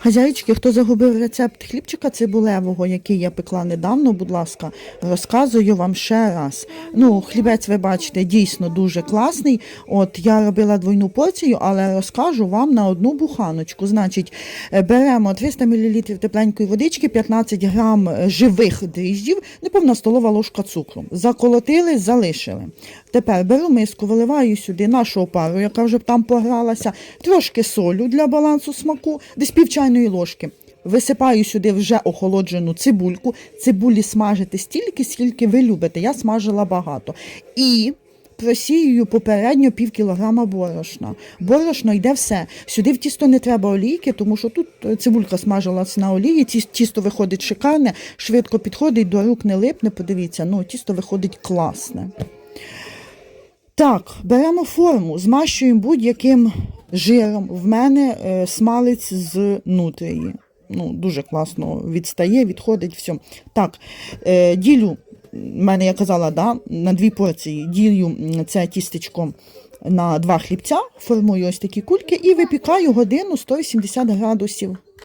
Хазяїчки, хто загубив рецепт хлібчика цибулевого, який я пекла недавно, будь ласка, розказую вам ще раз. Ну, хлібець, ви бачите, дійсно дуже класний. От я робила двойну порцію, але розкажу вам на одну буханочку. Значить, е, беремо 300 мл тепленької водички, 15 грам е, живих дріжджів, неповна столова ложка цукру. Заколотили, залишили. Тепер беру миску, виливаю сюди нашу опару, яка вже там погралася, трошки солю для балансу смаку, десь пів ложки. Висипаю сюди вже охолоджену цибульку. Цибулі смажити стільки, скільки ви любите. Я смажила багато. І просіюю попередньо пів кілограма борошна. Борошно йде все. Сюди в тісто не треба олійки, тому що тут е, цибулька смажилась на олії, тісто виходить шикарне, швидко підходить, до рук не липне. Подивіться, ну тісто виходить класне. Так, беремо форму, змащуємо будь-яким жиром. В мене е, смалець з нутрії. Ну, дуже класно відстає, відходить все. Так, е, ділю, в мене я казала, да, на дві порції. Ділю це тістечко на два хлібця, формую ось такі кульки і випікаю годину 180 градусів.